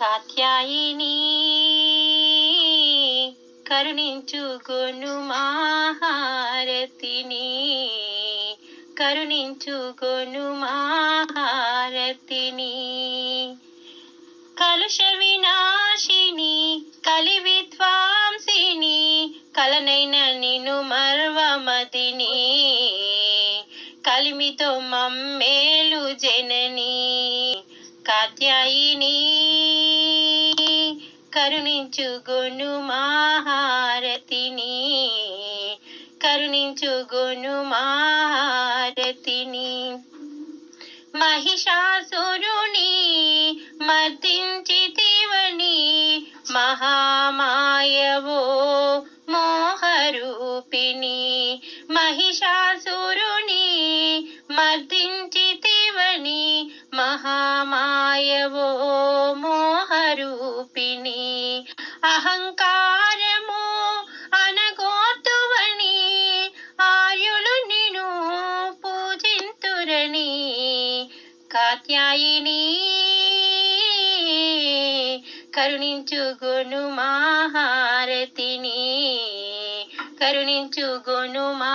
కాత్యాయిని కరుణించుగొను మహారతిని. కరుణించుగొను మహారతిని. కలుష వినాశిని కలి విద్వాంసిని కలనైన నిన్ను మర్వమదిని కలిమితో మమ్మేలు జనని. కాత్యాయిని కరుణించుగొను మహారతిని. కరుణించుగొను మహారతిని. మహిషాసురుని మర్దించితివని మహామాయవో మోహరూపిణి. మహిషాసురుని మర్దించితివని మహామాయవో చూపిని అహంకారము అనగోతువని ఆయులు నిను పూజింతురని కాత్యాయిని కరుణించుగొను మహారతిని కరుణించుగొను మా